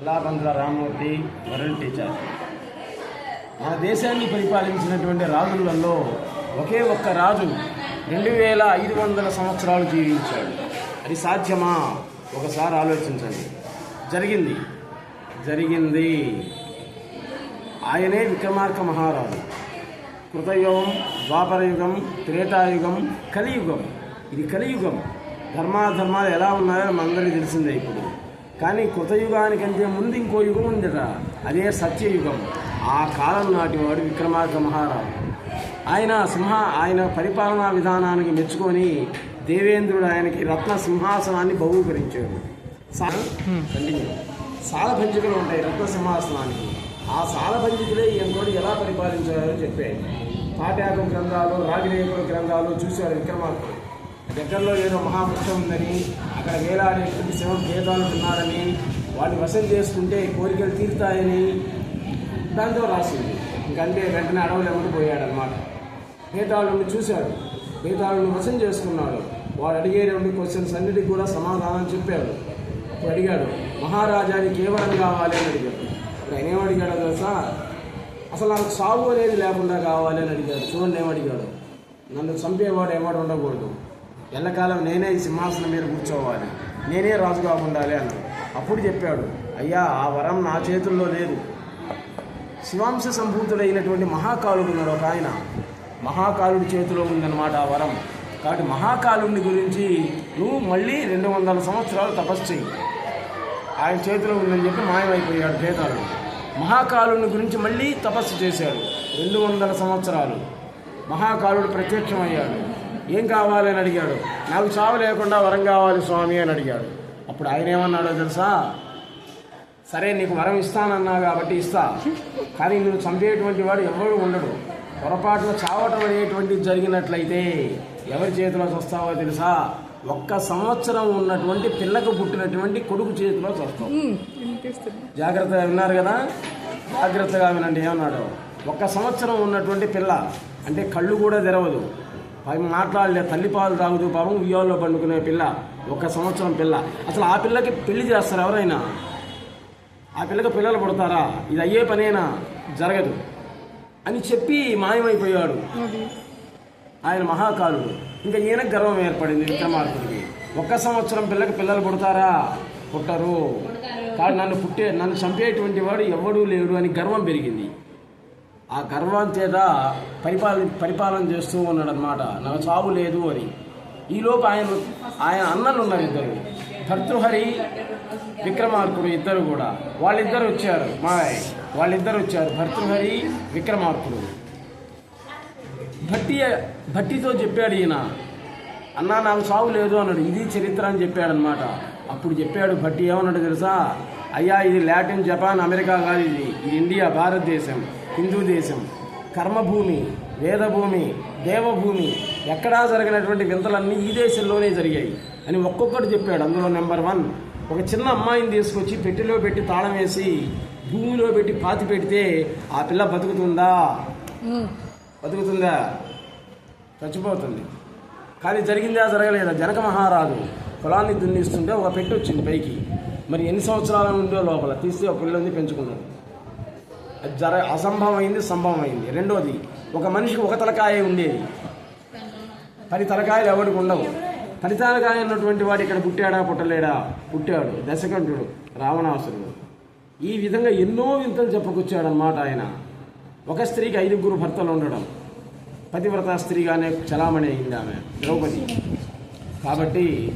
అల్లాబంద్ర Rammurthy world teacher. మన దేశాన్ని పరిపాలించినటువంటి రాజులలో ఒకే ఒక్క రాజు రెండు వేల ఐదు వందల సంవత్సరాలు జీవించాడు. అది సాధ్యమా? ఒకసారి ఆలోచించండి. జరిగింది. జరిగింది. ఆయనే విక్రమార్క మహారాజు. కృతయుగం ద్వాపరయుగం త్రేతాయుగం కలియుగం. ఇది కలియుగం. ధర్మాధర్మాలు ఎలా ఉన్నాయో మనందరికీ తెలిసిందే ఇప్పుడు. కానీ కృతయుగానికంటే ముందు ఇంకో యుగం ఉందట. అదే సత్యయుగం. ఆ కాలం నాటివాడు విక్రమార్క మహారాజు. ఆయన సింహ ఆయన పరిపాలనా విధానానికి మెచ్చుకొని దేవేంద్రుడు ఆయనకి రత్న సింహాసనాన్ని బహూకరించాడు. సాలభంజికలు ఉంటాయి రత్న సింహాసనానికి. ఆ సాలభంజికలే ఈయనతోటి ఎలా పరిపాలించారో చెప్పాయి పాఠ్యాకం గ్రంథాలు రాగిరేకుల గ్రంథాలు చూశాడు విక్రమార్కుడు. దగ్గరలో ఏదో మహావృక్షం ఉందని అక్కడ వేలాడేటువంటి శివ భేదాలు ఉన్నారని వాటిని వశం చేసుకుంటే కోరికలు తీరుతాయని దాంతో రాసింది. ఇంకంటే వెంటనే అడవులు ఎమ్మడి పోయాడు చూశాడు. భేదాలను వశం చేసుకున్నాడు. వాడు అడిగే క్వశ్చన్స్ అన్నిటికి కూడా సమాధానం చెప్పాడు. అప్పుడు అడిగాడు మహారాజానికి ఏ వరం కావాలి? అని అడిగాడు. ఇప్పుడు ఆయన ఏమడిగాడో తెలుసా? అసలు నాకు సాగు అనేది లేకుండా కావాలి అని అడిగాడు. చూడండి ఏమడిగాడు నన్ను చంపేవాడు ఏమాడు ఉండకూడదు. ఎల్లకాలం నేనే ఈ సింహాసనం మీద కూర్చోవాలి. నేనే రాజుగా ఉండాలి అన్నాడు. అప్పుడు చెప్పాడు అయ్యా ఆ వరం నా చేతుల్లో లేదు. శివాంశ సంభూతుడైనటువంటి మహాకాలుడు ఉన్నాడు ఒక ఆయన. మహాకాలుడి చేతిలో ఉందన్నమాట ఆ వరం. కాబట్టి మహాకాలుడిని గురించి నువ్వు మళ్ళీ రెండు వందల సంవత్సరాలు తపస్సు చెయ్యి. ఆయన చేతిలో ఉందని చెప్పి మాయమైపోయాడు భేదాలు మహాకాలుని గురించి మళ్ళీ తపస్సు చేశాడు. రెండు వందల సంవత్సరాలు. మహాకాలుడు ప్రత్యక్షమయ్యాడు. ఏం కావాలని అడిగాడు. నాకు చావు లేకుండా వరం కావాలి స్వామి అని అడిగాడు. అప్పుడు ఆయన ఏమన్నాడో తెలుసా? సరే నీకు వరం ఇస్తానన్నా కాబట్టి ఇస్తా. కానీ నువ్వు చంపేటువంటి వాడు ఎవడు ఉండడు. పొరపాటున చావటం అనేటువంటిది జరిగినట్లయితే ఎవరి చేతిలో వస్తావో తెలుసా? ఒక్క సంవత్సరం ఉన్నటువంటి పిల్లకు పుట్టినటువంటి కొడుకు చేతిలో వస్తావు జాగ్రత్తగా విన్నారు కదా? జాగ్రత్తగా వినండి ఏమన్నాడు? ఒక్క సంవత్సరం ఉన్నటువంటి పిల్ల అంటే కళ్ళు కూడా తెరవదు. మాట్లాడలే తల్లిపాలు తాగుతూ పాపం ఉయ్యాల్లో పండుకునే పిల్ల ఒక్క సంవత్సరం పిల్ల. అసలు ఆ పిల్లకి పెళ్ళి చేస్తారు ఎవరైనా? ఆ పిల్లకి పిల్లలు పుడతారా? ఇది అయ్యే పనేనా? జరగదు. అని చెప్పి మాయమైపోయాడు. ఆయన మహాకాలుడు. ఇంకా ఈయన గర్వం ఏర్పడింది విక్రమార్కుడికి. ఒక్క సంవత్సరం పిల్లకి పిల్లలు పుడతారా? పుట్టరు. కానీ నన్ను పుట్టే నన్ను చంపేటువంటి వాడు ఎవడూ లేడు అని గర్వం పెరిగింది. ఆ గర్వం చేత పరిపాలన పరిపాలన చేస్తూ ఉన్నాడు అనమాట నాకు చావు లేదు అని. ఈలోపు ఆయన ఆయన అన్నలు ఉన్నారు ఇద్దరు. భర్తృహరి విక్రమార్కుడు ఇద్దరు కూడా. వాళ్ళిద్దరు వచ్చారు. మాయ్ వాళ్ళిద్దరు వచ్చారు. భర్తృహరి విక్రమార్కుడు. భట్టి భట్టితో చెప్పాడు ఈయన. అన్నా నాకు సాగు లేదు అన్నాడు. ఇది చరిత్ర అని చెప్పాడనమాట అప్పుడు చెప్పాడు భట్టి ఏమన్నాడు తెలుసా? అయ్యా ఇది లాటిన్ జపాన్ అమెరికా కాదు ఇది. ఇది ఇండియా భారతదేశం హిందూ దేశం. కర్మభూమి వేదభూమి దేవభూమి ఎక్కడా జరిగినటువంటి వింతలన్నీ ఈ దేశంలోనే జరిగాయి అని ఒక్కొక్కటి చెప్పాడు. అందులో నెంబర్ వన్ ఒక చిన్న అమ్మాయిని తీసుకొచ్చి పెట్టెలో పెట్టి తాళం వేసి భూమిలో పెట్టి పాతి పెడితే ఆ పిల్ల బతుకుతుందా? బతుకుతుందా? చచ్చిపోతుంది. కానీ జరిగిందా జరగలేదా? జనక మహారాజు పొలాన్ని దున్నిస్తుంటే ఒక పెట్టి వచ్చింది పైకి. మరి ఎన్ని సంవత్సరాలు ఉందో లోపల తీస్తే ఒక పిల్లని పెంచుకున్నాడు అది జర అసంభవమైంది సంభవమైంది. రెండోది ఒక మనిషికి ఒక తలకాయ ఉండేది. పది తలకాయలు ఎవరికి ఉండవు. పది తలకాయ ఉన్నటువంటి వాడు ఇక్కడ పుట్టాడా పుట్టలేడా? పుట్టాడు. దశకంఠుడు రావణాసురుడు. ఈ విధంగా ఎన్నో వింతలు చెప్పుకొచ్చాడనమాట ఆయన. ఒక స్త్రీకి ఐదుగురు భర్తలు ఉండడం. పతివ్రత స్త్రీగానే చలామణి అయింది ఆమె. ద్రౌపది. కాబట్టి